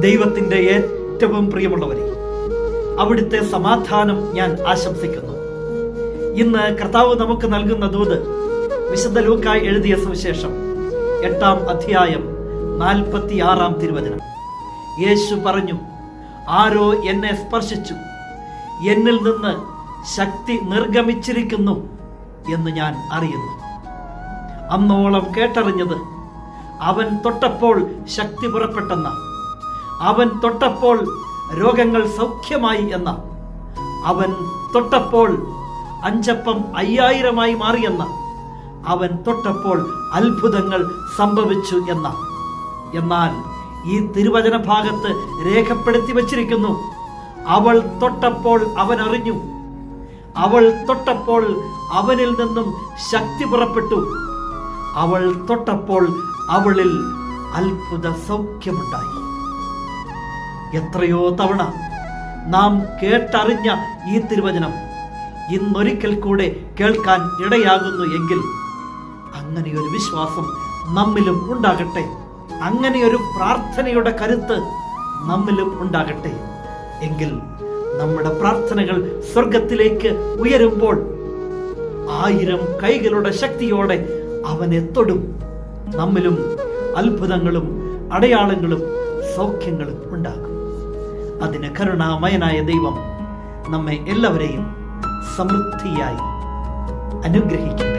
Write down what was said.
ദൈവത്തിന്റെ ഏറ്റവും പ്രിയമുള്ളവരെ അവിടുത്തെ സമാധാനം ഞാൻ ആശംസിക്കുന്നു. ഇന്ന് കർത്താവ് നമുക്ക് നൽകുന്ന ദൂത് വിശുദ്ധ ലൂക്കായി എഴുതിയ സുവിശേഷം എട്ടാം അധ്യായം നാൽപ്പത്തി ആറാം തിരുവചനം. യേശു പറഞ്ഞു ആരോ എന്നെ സ്പർശിച്ചു എന്നിൽ നിന്ന് ശക്തി നിർഗമിച്ചിരിക്കുന്നു എന്ന് ഞാൻ അറിയുന്നു. അന്നോളം കേട്ടറിഞ്ഞത് അവൻ തൊട്ടപ്പോൾ ശക്തി പുറപ്പെട്ടെന്ന അവൻ തൊട്ടപ്പോൾ രോഗങ്ങൾ സൗഖ്യമായി എന്ന അവൻ തൊട്ടപ്പോൾ അഞ്ചപ്പം അയ്യായിരമായി മാറിയെന്ന അവൻ തൊട്ടപ്പോൾ അത്ഭുതങ്ങൾ സംഭവിച്ചു എന്ന. എന്നാൽ ഈ തിരുവചന ഭാഗത്ത് രേഖപ്പെടുത്തി വച്ചിരിക്കുന്നു അവൾ തൊട്ടപ്പോൾ അവൻ അറിഞ്ഞു. അവൾ തൊട്ടപ്പോൾ അവനിൽ നിന്നും ശക്തി പുറപ്പെട്ടു. അവൾ തൊട്ടപ്പോൾ അവളിൽ അത്ഭുത സൗഖ്യമുണ്ടായി. എത്രയോ തവണ നാം കേട്ടറിഞ്ഞ ഈ തിരുവചനം ഇന്നൊരിക്കൽ കൂടെ കേൾക്കാൻ ഇടയാകുന്നു എങ്കിൽ അങ്ങനെയൊരു വിശ്വാസം നമ്മിലും ഉണ്ടാകട്ടെ. അങ്ങനെയൊരു പ്രാർത്ഥനയുടെ കരുത്ത് നമ്മിലും ഉണ്ടാകട്ടെ. എങ്കിൽ നമ്മുടെ പ്രാർത്ഥനകൾ സ്വർഗത്തിലേക്ക് ഉയരുമ്പോൾ ആയിരം കൈകളുടെ ശക്തിയോടെ അവനെ തൊടും. നമ്മിലും അത്ഭുതങ്ങളും അടയാളങ്ങളും സൗഖ്യങ്ങളും ഉണ്ടാകും. അതിന് കരുണാമയനായ ദൈവം നമ്മെ എല്ലാവരെയും സമൃദ്ധിയായി അനുഗ്രഹിക്കട്ടെ.